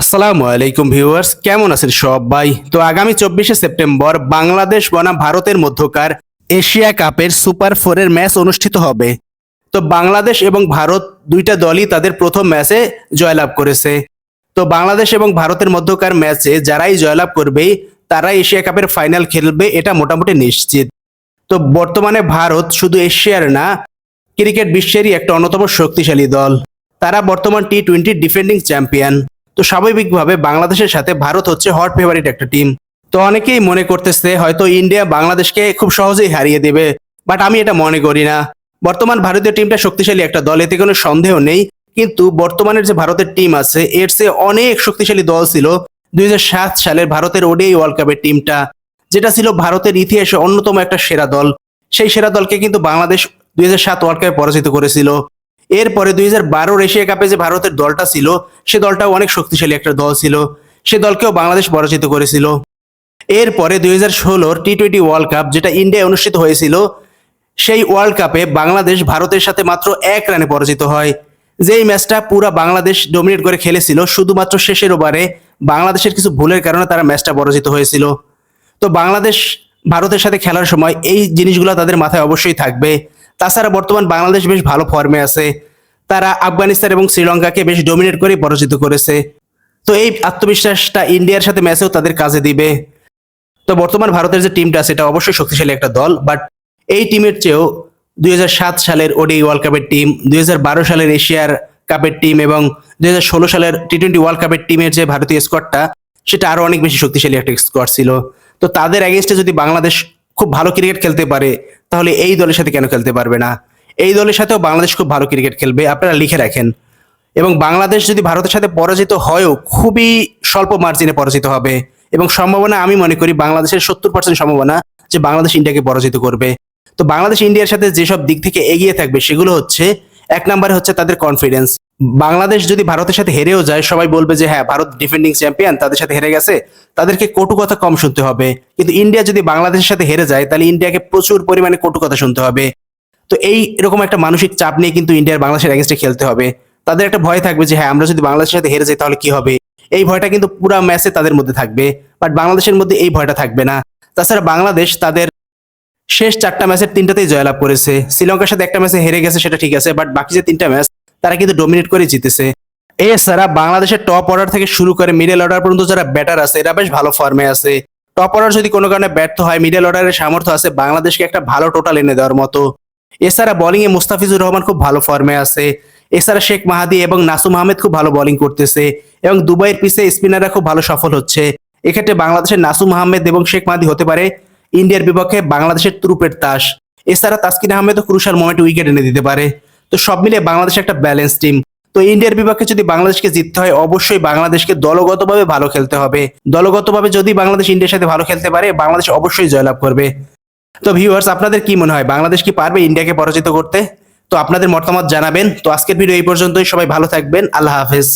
আসসালামু আলাইকুম ভিউয়ার্স, কেমন আছেন সবাই? তো আগামী চব্বিশে সেপ্টেম্বর বাংলাদেশ বনাম ভারতের মধ্যকার এশিয়া কাপের সুপার ফোরের ম্যাচ অনুষ্ঠিত হবে। তো বাংলাদেশ এবং ভারত দুইটা দলই তাদের প্রথম ম্যাচে জয়লাভ করেছে। তো বাংলাদেশ এবং ভারতের মধ্যকার ম্যাচে যারাই জয়লাভ করবে, তারাই এশিয়া কাপের ফাইনাল খেলবে, এটা মোটামুটি নিশ্চিত। তো বর্তমানে ভারত শুধু এশিয়ার না, ক্রিকেট বিশ্বেরই একটা অন্যতম শক্তিশালী দল। তারা বর্তমান টি টোয়েন্টি ডিফেন্ডিং চ্যাম্পিয়ন তো স্বাভাবিকভাবে বাংলাদেশের সাথে ভারত হচ্ছে হট ফেভারিট একটা টিম তো অনেকেই মনে করতেছে হয়তো ইন্ডিয়া বাংলাদেশকে খুব সহজেই হারিয়ে দেবে বাট আমি এটা মনে করি না। বর্তমান ভারতীয় টিমটা শক্তিশালী একটা দল, এতে কোনো সন্দেহ নেই। কিন্তু বর্তমানের যে ভারতের টিম আছে, এর চেয়ে অনেক শক্তিশালী দল ছিল দু হাজার সাত সালের ভারতের ওডিআই ওয়ার্ল্ড কাপের টিমটা যেটা ছিল ভারতের ইতিহাসে অন্যতম একটা সেরা দল। সেই সেরা দলকে কিন্তু বাংলাদেশ দুই হাজার সাত ওয়ার্ল্ড কাপে পরাজিত করেছিল। এরপরে দুই হাজার বারোর এশিয়া কাপে যে ভারতের দলটা ছিল, সে দলটাও অনেক শক্তিশালী একটা দল ছিল। সে দলকেও বাংলাদেশ পরাজিত করেছিল। এরপরে দুই হাজার ষোলোর টি টোয়েন্টি ওয়ার্ল্ড কাপ যেটা ইন্ডিয়ায় অনুষ্ঠিত হয়েছিল, সেই ওয়ার্ল্ড কাপে বাংলাদেশ ভারতের সাথে মাত্র এক রানে পরাজিত হয়। যেই ম্যাচটা পুরা বাংলাদেশ ডমিনেট করে খেলেছিল, শুধুমাত্র শেষের ওভারে বাংলাদেশের কিছু ভুলের কারণে তারা ম্যাচটা পরাজিত হয়েছিল। তো বাংলাদেশ ভারতের সাথে খেলার সময় এই জিনিসগুলো তাদের মাথায় অবশ্যই থাকবে। তাছাড়া বর্তমান বাংলাদেশ বেশ ভালো ফর্মে আছে। তারা আফগানিস্তান এবং শ্রীলঙ্কাকে বেশ ডমিনেট করে পরাজিত করেছে। তো এই আত্মবিশ্বাসটা ইন্ডিয়ার সাথে ম্যাচেও তাদের কাজে দিবে। তো বর্তমান ভারতের যে টিমটা সেটা অবশ্যই শক্তিশালী একটা দল। বাট এই টিমের চেয়েও দুই হাজার সাত সালের ওডি ওয়ার্ল্ড কাপের টিম দুই হাজার বারো সালের এশিয়ার কাপের টিম এবং দুই হাজার ষোলো সালের টি টোয়েন্টি ওয়ার্ল্ড কাপের টিমের যে ভারতীয় স্কোয়াডটা সেটা আরও অনেক বেশি শক্তিশালী একটা স্কোয়াড ছিল। তো তাদের এগেনস্টে যদি বাংলাদেশ খুব ভালো ক্রিকেট খেলতে পারে, তাহলে এই দলের সাথে কেন খেলতে পারবে না? এই দলের সাথেও বাংলাদেশ খুব ভালো ক্রিকেট খেলবে, আপনারা লিখে রাখেন। এবং বাংলাদেশ যদি ভারতের সাথে পরাজিত হয়ও খুবই স্বল্প মার্জিনে পরাজিত হবে। এবং সম্ভাবনা আমি মনে করি বাংলাদেশের সত্তর পার্সেন্ট সম্ভাবনা যে বাংলাদেশ ইন্ডিয়াকে পরাজিত করবে। তো বাংলাদেশ ইন্ডিয়ার সাথে যেসব দিক থেকে এগিয়ে থাকবে সেগুলো হচ্ছে, এক নম্বরে হচ্ছে তাদের কনফিডেন্স বাংলাদেশ যদি ভারতের সাথে হেরেও যায়, সবাই বলবে যে হ্যাঁ ভারত ডিফেন্ডিং চ্যাম্পিয়ন তাদের সাথে হেরে গেছে। তাদেরকে কটু কথা কম শুনতে হবে। কিন্তু ইন্ডিয়া যদি বাংলাদেশের সাথে হেরে যায়, তাহলে ইন্ডিয়াকে প্রচুর পরিমাণে কটু কথা শুনতে হবে। তো এই এরকম একটা মানসিক চাপ নিয়ে কিন্তু ইন্ডিয়ার বাংলাদেশের এগেনস্টে খেলতে হবে। তাদের একটা ভয় থাকবে যে হ্যাঁ আমরা যদি বাংলাদেশের সাথে হেরে যাই, তাহলে কি হবে? এই ভয়টা কিন্তু পুরো ম্যাচে তাদের মধ্যে থাকবে। বাট বাংলাদেশের মধ্যে এই ভয়টা থাকবে না। তাছাড়া বাংলাদেশ তাদের শেষ চারটা ম্যাচের তিনটাতেই জয়লাভ করেছে। শ্রীলঙ্কার সাথে একটা ম্যাচে হেরে গেছে, সেটা ঠিক আছে বাট বাকি যে তিনটা ম্যাচ তারা কিন্তু ডোমিনেট করে জিতেছে। এছাড়া বাংলাদেশের টপ অর্ডার থেকে শুরু করে মিডল অর্ডার পর্যন্ত যারা ব্যাটার আছে, এরা বেশ ভালো ফর্মে আছে। টপ অর্ডার যদি কোনো কারণে ব্যর্থ হয় মিডল অর্ডারের সামর্থ্য আছে, বাংলাদেশকে একটা ভালো টোটাল এনে দেওয়ার মতো। এছাড়া বোলিং এ মুস্তাফিজুর রহমান খুব ভালো ফর্মে আছে। এছাড়া শেখ মাহাদি এবং নাসুম আহমেদ খুব ভালো বোলিং করতেছে এবং দুবাইয়ের পিছে স্পিনাররা খুব ভালো সফল হচ্ছে। এক্ষেত্রে বাংলাদেশের নাসুম আহমেদ এবং শেখ মাহাদি হতে পারে ইন্ডিয়ার বিপক্ষে বাংলাদেশের তুরুপের তাস। এছাড়া তাসকিন আহমেদও ক্রুশাল মোমেন্টে উইকেট এনে দিতে পারে। তো সব মিলিয়ে বাংলাদেশ একটা ব্যালেন্স টিম তো ইন্ডিয়ার বিপক্ষে যদি বাংলাদেশকে জিততে হয়, অবশ্যই বাংলাদেশকে দলগতভাবে ভালো খেলতে হবে। দলগতভাবে যদি বাংলাদেশ ইন্ডিয়ার সাথে ভালো খেলতে পারে, বাংলাদেশ অবশ্যই জয়লাভ করবে। তো ভিউয়ার্স আপনাদের কি মনে হয়, বাংলাদেশ কি পারবে ইন্ডিয়াকে পরাজিত করতে? তো আপনাদের মতামত জানাবেন। তো আজকের ভিডিও এই পর্যন্তই। সবাই ভালো থাকবেন। আল্লাহ হাফেজ।